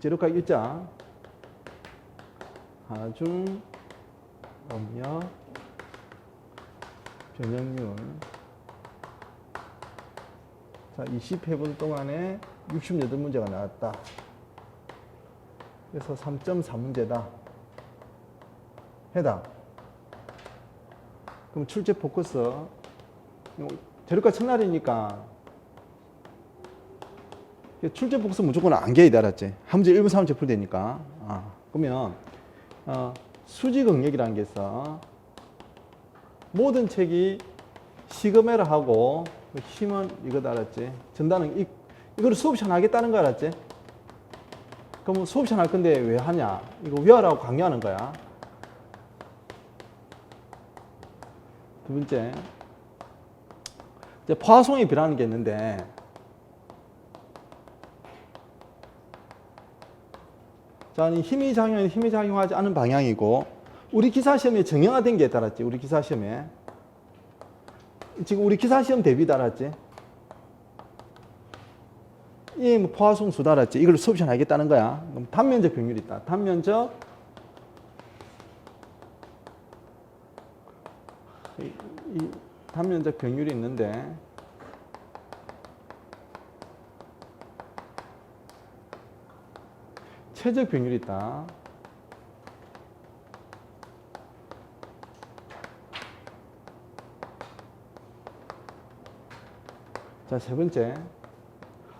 재료가 일자 하중 업력 변형률. 자 20회분 동안에 68문제가 나왔다. 그래서 3.4문제다. 해당. 그럼 출제 포커스 재료가 첫날이니까 출제 복수 무조건 안겨야 돼, 알았지? 한 문제 1분 3문제 풀 되니까. 아, 그러면, 어, 수직 응력이라는 게 있어. 모든 책이 시그메라 하고, 그 힘은 이거다, 알았지? 전단은 이, 이거를 수업 시간 하겠다는 거 알았지? 그럼 수업 시간 할 건데 왜 하냐? 이거 외워라고 강요하는 거야. 두 번째. 이제 포화송이 비라는 게 있는데, 자, 이 힘이 작용하는 힘이 작용하지 않은 방향이고 우리 기사 시험에 정형화된 게 따랐지. 우리 기사 시험에 지금 우리 기사 시험 대비 따랐지. 이 뭐 포화송 수 따랐지. 이걸 수업 시간 하겠다는 거야. 그럼 단면적 병률이 있다. 단면적 이, 이 단면적 병률이 있는데 최적 병률이 있다. 자, 세 번째.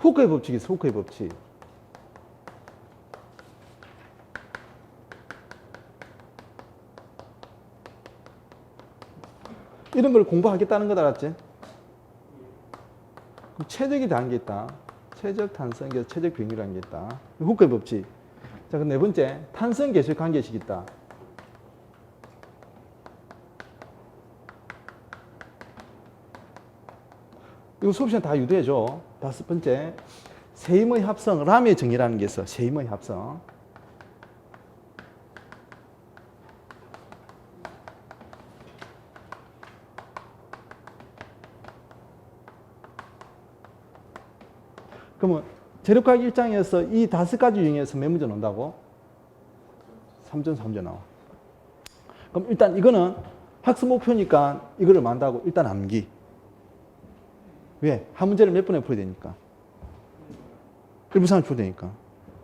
후크의 법칙이 있어, 후크의 법칙. 이런 걸 공부하겠다는 거 알았지? 최적이 다른 게 있다. 최적 탄성계, 최적 병이라는 게 있다. 후크의 법칙. 자, 그 네 번째, 탄성 계속 관계식 있다. 이거 수업 시간 다 유도해줘. 다섯 번째, 세임의 합성, 람의 정의라는 게 있어. 세임의 합성. 그러면 재력학 일장에서 이 다섯 가지 중에서 몇 문제 논다고? 3점 3점 나와. 그럼 일단 이거는 학습 목표니까 이거를 만다고 일단 암기. 왜? 한 문제를 몇 번에 풀어야 되니까. 1분 3을 풀어야 되니까.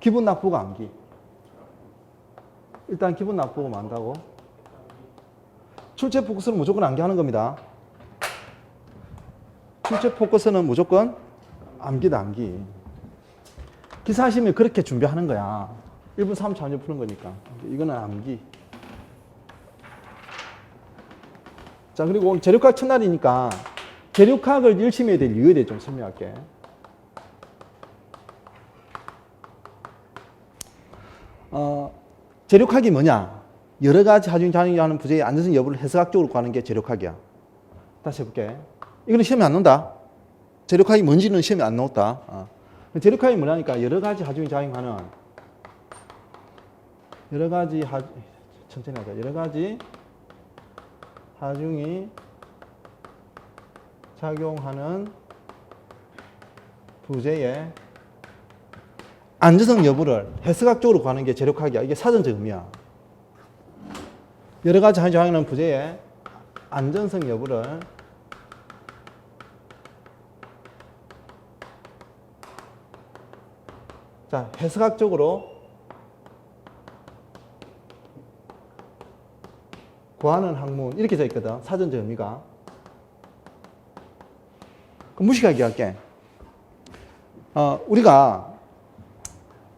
기분 나쁘고 암기. 일단 기분 나쁘고 만다고. 출제 포커스는 무조건 암기하는 겁니다. 출제 포커스는 무조건 암기다 암기. 기사하시면 그렇게 준비하는 거야. 1분 3초 안에 푸는 거니까. 이거는 암기. 자, 그리고 오늘 재료학 첫날이니까 재료학을 열심히 해야 될 이유에 대해 좀 설명할게. 어, 재료학이 뭐냐? 여러 가지 하중 작용하는 부재의 안전성 여부를 해석학적으로 구하는 게 재료학이야. 다시 해볼게. 이거는 시험에 안 나온다. 재료학이 뭔지는 시험에 안 나왔다. 어. 재료학이 뭐냐니까 여러 가지 하중이 작용하는 여러 가지 하 천천히 하자. 여러 가지 하중이 작용하는 부재의 안전성 여부를 해석학적으로 구하는 게 재료학이야. 이게 사전적 의미야. 여러 가지 하중이 작용하는 부재의 안전성 여부를 자, 해석학적으로 구하는 학문 이렇게 써 있거든. 사전적 의미가. 무식하게 할게. 어, 우리가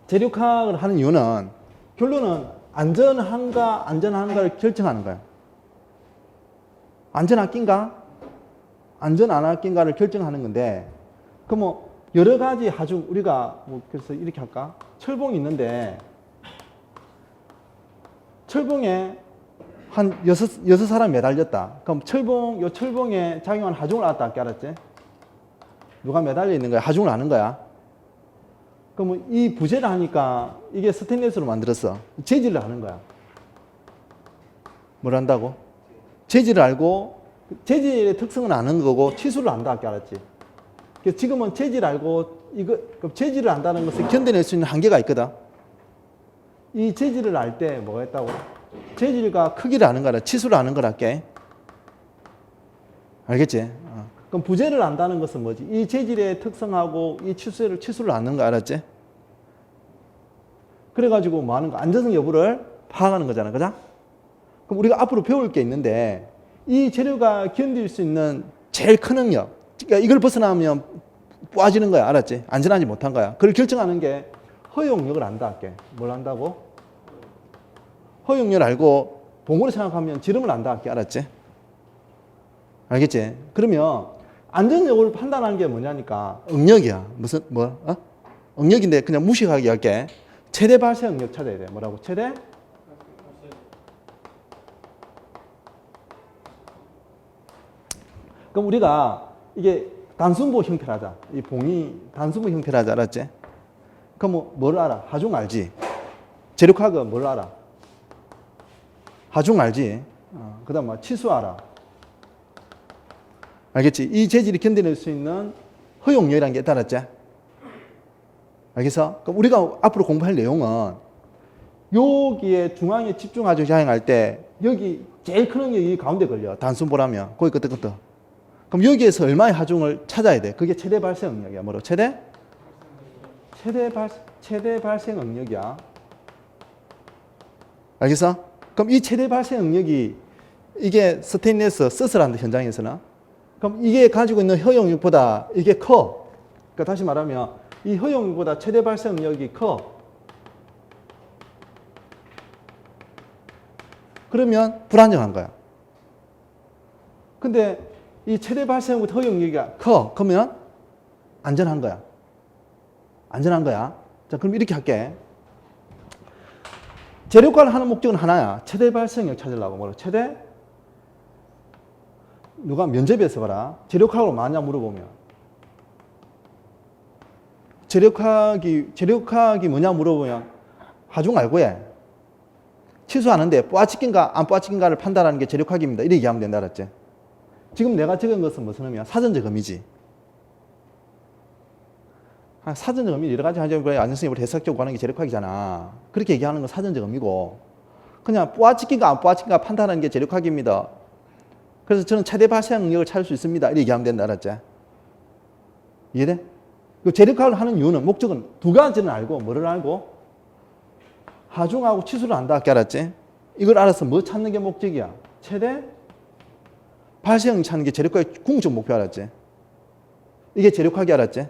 재력학을 하는 이유는 결론은 안전한가 안전한가를 결정하는 거야. 안전 학기인가 안전 안 학기인가를 결정하는 건데 그럼 뭐 여러 가지 아주 우리가 뭐 그래서 이렇게 할까? 철봉이 있는데 철봉에 한 여섯, 여섯 사람이 매달렸다. 그럼 철봉, 요 철봉에 작용하는 하중을 알았다. 알았지? 누가 매달려 있는 거야? 하중을 아는 거야. 그러면 이 부재를 하니까 이게 스테인리스로 만들었어. 재질을 아는 거야. 뭘 안다고? 재질을 알고 재질의 특성은 아는 거고 치수를 안다. 알았지? 그래서 지금은 재질 알고 이거 재질을 안다는 것을 견뎌낼 수 있는 한계가 있거든. 이 재질을 알 때 뭐가 했다고? 재질과 크기를 아는 거라 치수를 아는 거랄게. 알겠지? 어. 그럼 부재를 안다는 것은 뭐지? 이 재질의 특성하고 이 치수를 치수를 아는 거 알았지? 그래가지고 뭐 하는 거? 안전성 여부를 파악하는 거잖아, 그죠? 그럼 우리가 앞으로 배울 게 있는데 이 재료가 견딜 수 있는 제일 큰 능력, 그러니까 이걸 벗어나면 빠지는 거야, 알았지? 안전하지 못한 거야. 그걸 결정하는 게 허용력을 안다 할게. 뭘 안다고? 허용력을 알고 봉으로 생각하면 지름을 안다 할게, 알았지? 알겠지? 그러면 안전 여부를 판단하는 게 뭐냐니까 응력이야. 무슨 뭐? 어? 응력인데 그냥 무식하게 할게. 최대 발생 응력 찾아야 돼. 뭐라고? 최대 그럼 우리가 이게 단순보 형태로 하자. 이 봉이 단순보 형태로 하자. 알았지? 그럼 뭐, 뭘 알아? 하중 알지? 재력학은 뭘 알아? 하중 알지? 어, 그 다음 뭐 치수 알아? 알겠지? 이 재질이 견뎌낼 수 있는 허용력이라는 게 있다, 알았지? 알겠어? 그럼 우리가 앞으로 공부할 내용은 여기에 중앙에 집중하죠, 자행할 때 여기 제일 큰 능력이 가운데 걸려. 단순보라면. 거기 끄덕끄덕 그럼 여기에서 얼마의 하중을 찾아야 돼? 그게 최대 발생 응력이야. 뭐로? 최대? 최대 발, 최대 발생 응력이야. 알겠어? 그럼 이 최대 발생 응력이 이게 스테인리스 스스란다 현장에서는 그럼 이게 가지고 있는 허용력보다 이게 커. 그러니까 다시 말하면 이 허용력보다 최대 발생 응력이 커. 그러면 불안정한 거야. 근데 이 최대 발생부터 허용력이 커. 그러면 안전한 거야. 안전한 거야. 자, 그럼 이렇게 할게. 재료과를 하는 목적은 하나야. 최대 발생력 찾으려고. 뭐라 최대? 누가 면접에서 봐라. 재력학으로 뭐냐 물어보면. 재력학이, 재력학이 뭐냐 물어보면 하중 알고 해. 취소하는데 빠치긴가 안 빠치긴가를 판단하는 게 재력학입니다. 이렇게 얘기하면 된다. 알았지? 지금 내가 적은 것은 무슨 의미야? 사전적 의미지. 아, 사전적 의미 여러 가지 하자면 안전성이 해석적으로 하는 게 재력학이잖아. 그렇게 얘기하는 건 사전적 의미고 그냥 뿌아치기가 안 뿌아치기가 판단하는 게 재력학입니다. 그래서 저는 최대 발생 능력을 찾을 수 있습니다. 이렇게 얘기하면 된다. 알았지? 이해돼? 그 재력학을 하는 이유는 목적은 두 가지는 알고 뭐를 알고 하중하고 치수를 안다. 알았지? 이걸 알아서 뭐 찾는 게 목적이야? 최대 발생 찾는 게 재력학의 궁극적 목표 알았지? 이게 재력학이 알았지?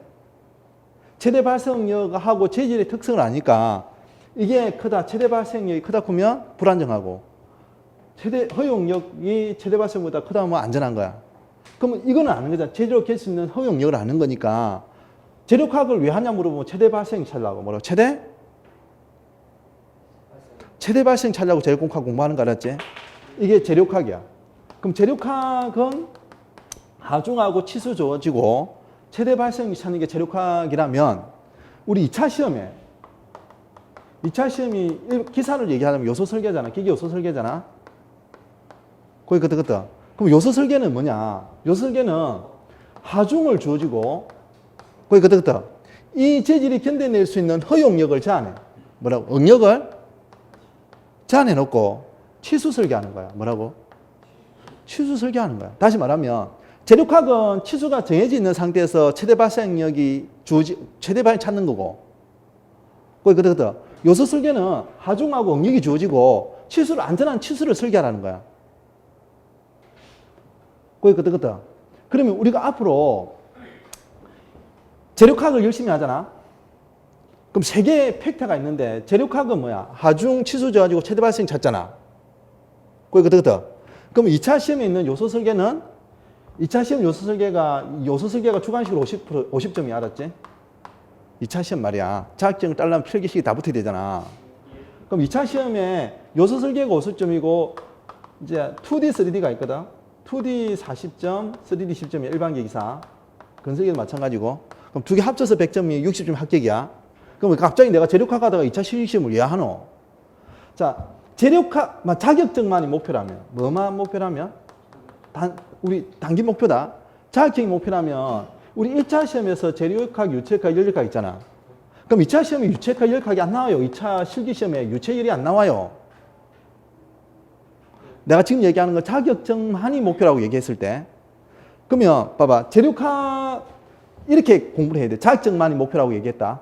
최대 발생력하고 재질의 특성을 아니까 이게 크다, 최대 발생력이 크다 크면 불안정하고 최대 허용력이 최대 발생보다 크다 하면 안전한 거야. 그러면 이거는 아는 거잖아. 재료로 깰수 있는 허용력을 아는 거니까 재력학을 왜 하냐 물어보면 최대 발생 찾으려고 뭐라고? 최대? 최대 발생 찾으려고 재력공학 공부하는 거 알았지? 이게 재력학이야. 그럼 재력학은 하중하고 치수 좋아지고 최대 발생이 찾는 게 재력학이라면 우리 2차 시험에 2차 시험이 일- 기사를 얘기하자면 요소 설계잖아. 기계 요소 설계잖아. 거기 그때 그때. 그럼 요소 설계는 뭐냐? 요소 설계는 하중을 주어지고 거기 그때 그때. 이 재질이 견뎌낼 수 있는 허용력을 제한해. 뭐라고? 응력을 제한해 놓고 치수 설계하는 거야. 뭐라고? 치수 설계하는 거야. 다시 말하면 재력학은 치수가 정해져 있는 상태에서 최대 발생력이 주어지 최대 발생 찾는 거고. 그때. 요소 설계는 하중하고 응력이 주어지고 치수를 안전한 치수를 설계하라는 거야. 그때. 그러면 우리가 앞으로 재력학을 열심히 하잖아. 그럼 세 개의 팩터가 있는데 재력학은 뭐야? 하중 치수 져가지고 최대 발생 찾잖아. 그때. 그럼 2차 시험에 있는 요소 설계는 2차 시험 요소 설계가 요소 설계가 주관식으로 50% 50점이 알았지? 2차 시험 말이야. 자격증을 따려면 필기식이 다 붙어야 되잖아. 그럼 2차 시험에 요소 설계가 50점이고 이제 2D, 3D가 있거든. 2D 40점, 3D 10점이 일반 계기사. 건설계도 마찬가지고. 그럼 두 개 합쳐서 100점이 60점 합격이야. 그럼 갑자기 내가 재력학 하다가 2차 실기시험을 왜 하노? 자, 재력학, 막 자격증만이 목표라면, 뭐만 목표라면? 단, 우리 단기 목표다. 자격증이 목표라면, 우리 1차 시험에서 재료학학, 유체학학, 연력학 있잖아. 그럼 2차 시험에 유체과 열학이 안 나와요. 2차 실기 시험에 유체열이 안 나와요. 내가 지금 얘기하는 거 자격증만이 목표라고 얘기했을 때 그러면 봐봐 재료과 이렇게 공부를 해야 돼. 자격증만이 목표라고 얘기했다.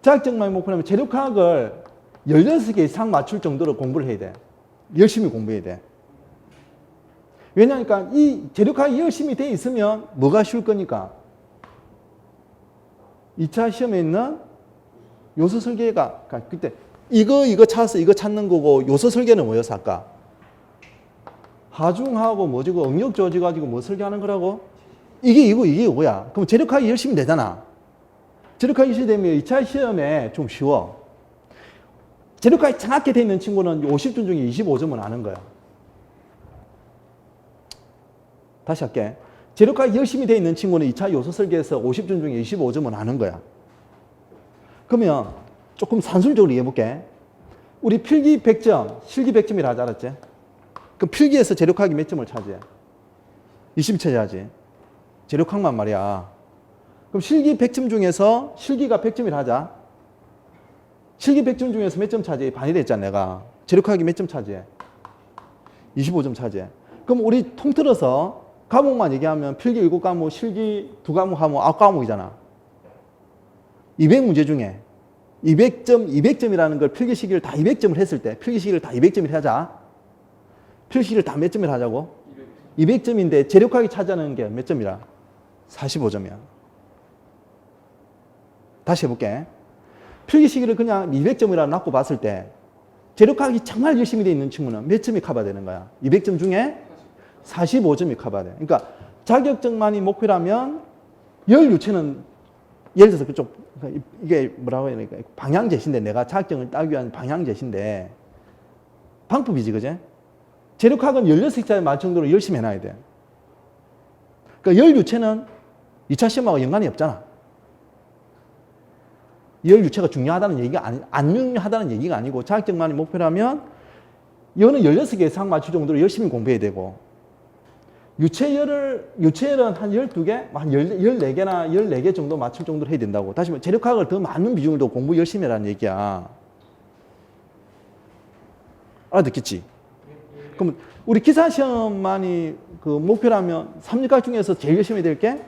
자격증만이 목표라면 재료과학을 16개 이상 맞출 정도로 공부를 해야 돼. 열심히 공부해야 돼. 왜냐니까 이 재료과학이 열심히 돼 있으면 뭐가 쉬울 거니까 2차 시험에 있는 요소 설계가 그러니까 그때 이거 이거 찾아서 이거 찾는 거고 요소 설계는 뭐였어 아까? 하중하고 뭐지고 응력 조지 가지고 뭐 설계하는 거라고? 이게 이거 이게 이거야. 그럼 재력하기 열심히 되잖아. 재력하기 열심히 되면 2차 시험에 좀 쉬워. 재력하기 정확히 돼 있는 친구는 50점 중에 25점은 아는 거야. 다시 할게. 재료가 열심히 돼 있는 친구는 2차 요소 설계에서 50점 중에 25점은 아는 거야. 그러면 조금 산술적으로 이해해 볼게. 우리 필기 100점, 실기 100점이라 하지 알았지? 그럼 필기에서 재료학이 몇 점을 차지해? 20점 차지하지. 재료학만 말이야. 그럼 실기 100점 중에서 실기가 100점이라 하자. 실기 100점 중에서 몇 점 차지해? 반이 됐잖아, 내가. 재료학이 몇점 차지해? 25점 차지해. 그럼 우리 통틀어서 과목만 얘기하면 필기 7과목, 실기 2과목 하면 9과목이잖아. 200문제 중에 200점, 200점이라는 걸 필기 시기를 다 200점을 했을 때 필기 시기를 다 200점을 하자. 필기 시기를 다 몇 점을 하자고? 200점인데 재력학이 차지하는 게 몇 점이라? 45점이야. 다시 해볼게. 필기 시기를 그냥 200점이라 놨고 봤을 때 재력학이 정말 열심히 돼 있는 친구는 몇 점이 커버되는 거야? 200점 중에 45점이 커버돼. 그러니까 자격증만이 목표라면 열 유체는 예를 들어서 그쪽 이게 뭐라고 해야 되니까 방향 제시인데 내가 자격증을 따기 위한 방향 제시인데 방법이지 그제? 재력학은 16숫자에 맞을 정도로 열심히 해놔야 돼. 그러니까 열 유체는 2차 시험하고 연관이 없잖아. 열 유체가 중요하다는 얘기가 아니, 안 중요하다는 얘기가 아니고 자격증만이 목표라면 이거는 16개 이상 맞출 정도로 열심히 공부해야 되고 유체열을, 유체열은 한 12개, 한 14개나 14개 정도 맞출 정도로 해야 된다고. 다시 말해, 재력학을 더 많은 비중을 더 공부 열심히 해라는 얘기야. 알아듣겠지? 그럼 우리 기사 시험만이 그 목표라면 3육학 중에서 제일 열심히 될 게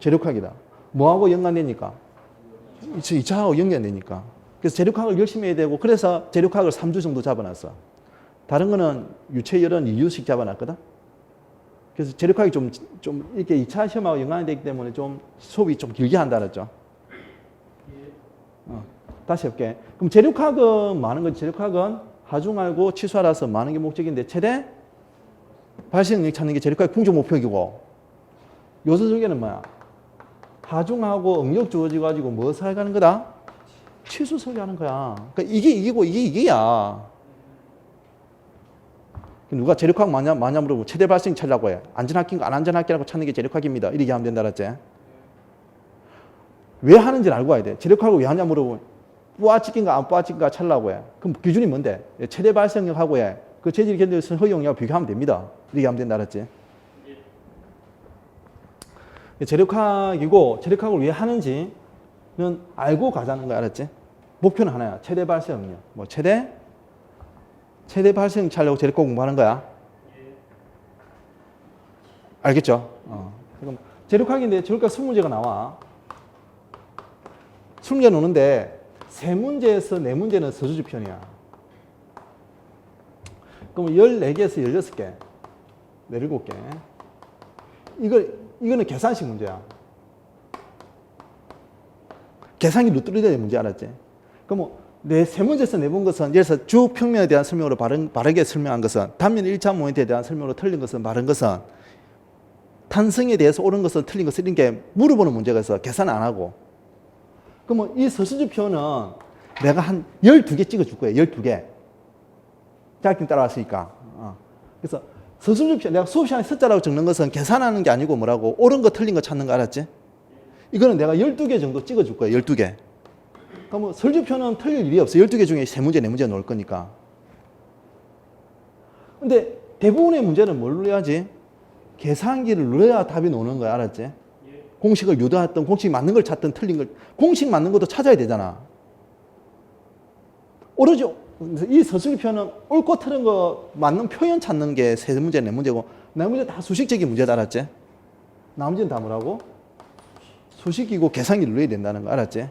재력학이다. 뭐하고 연관되니까? 2차하고 연관되니까. 그래서 재력학을 열심히 해야 되고, 그래서 재력학을 3주 정도 잡아놨어. 다른 거는 유체열은 2주씩 잡아놨거든? 그래서 재력학이 좀, 좀 이렇게 2차 시험하고 연관이 되기 때문에 좀 수업이 좀 길게 한다 그랬죠. 어, 다시 해볼게. 그럼 재력학은 많은 건 재력학은 하중하고 치수하라서 많은 게 목적인데 최대 발생 능력 찾는 게 재력학의 궁극 목표이고 요소 설계는 뭐야? 하중하고 응력 주어져 가지고 뭐 살가는 거다? 치수 설계하는 거야. 그러니까 이게 이기고 이게 이게야. 누가 재력학 마냐, 마냐 물어보고 최대 발생 찾으라고 해. 안전학기인가 안 안전학기라고 찾는 게 재력학입니다. 이렇게 하면 된다 그랬지. 왜 하는지를 알고 와야 돼. 재력학을 왜 하냐 물어보면 뿌아찍긴가 안 뿌아찍긴가 찾으라고 해. 그럼 기준이 뭔데? 최대 발생력하고 해. 그 재질 견뎌서 허용량 비교하면 됩니다. 이렇게 하면 된다 그랬지. 재력학이고 재력학을 왜 하는지는 알고 가자는 거 알았지? 목표는 하나야. 최대 발생력. 뭐 최대 최대 발생 차려고 재력학 공부하는 거야. 알겠죠? 어. 그럼 재력학인데 재력학 20문제가 나와. 20문제 노는데 세 문제에서 네 문제는 서술지 편이야. 그럼 14개에서 16개, 17개. 이거, 이거는 계산식 문제야. 계산기 루트리드의 문제 알았지? 그럼 뭐 네세 문제에서 내본 것은 예를 들어서 주 평면에 대한 설명으로 바른, 바르게 설명한 것은 단면 1차 모멘트에 대한 설명으로 틀린 것은 바른 것은 탄성에 대해서 옳은 것은 틀린 것은 이런 게 물어보는 문제가 있어 계산 안 하고 그러면 이 서술지표는 내가 한 12개 찍어줄 거예요 12개 자격증 따라왔으니까 어. 그래서 서술지표 내가 수업 시간에 숫자라고 적는 것은 계산하는 게 아니고 뭐라고 옳은 거 틀린 거 찾는 거 알았지? 이거는 내가 12개 정도 찍어줄 거예요 12개 그러면 설주표는 틀릴 일이 없어. 12개 중에 3문제, 4문제 넣을 거니까. 근데 대부분의 문제는 뭘 눌러야지? 계산기를 눌러야 답이 나오는 거야. 알았지? 공식을 유도했던 공식 맞는 걸 찾든 틀린 걸 공식 맞는 것도 찾아야 되잖아. 오로지 이 서술표는 옳고 틀은 거 맞는 표현 찾는 게 세 문제 네 문제고 네 문제 다 수식적인 문제다 알았지? 나머지는 다 뭐라고? 수식이고 계산기 눌러야 된다는 거 알았지?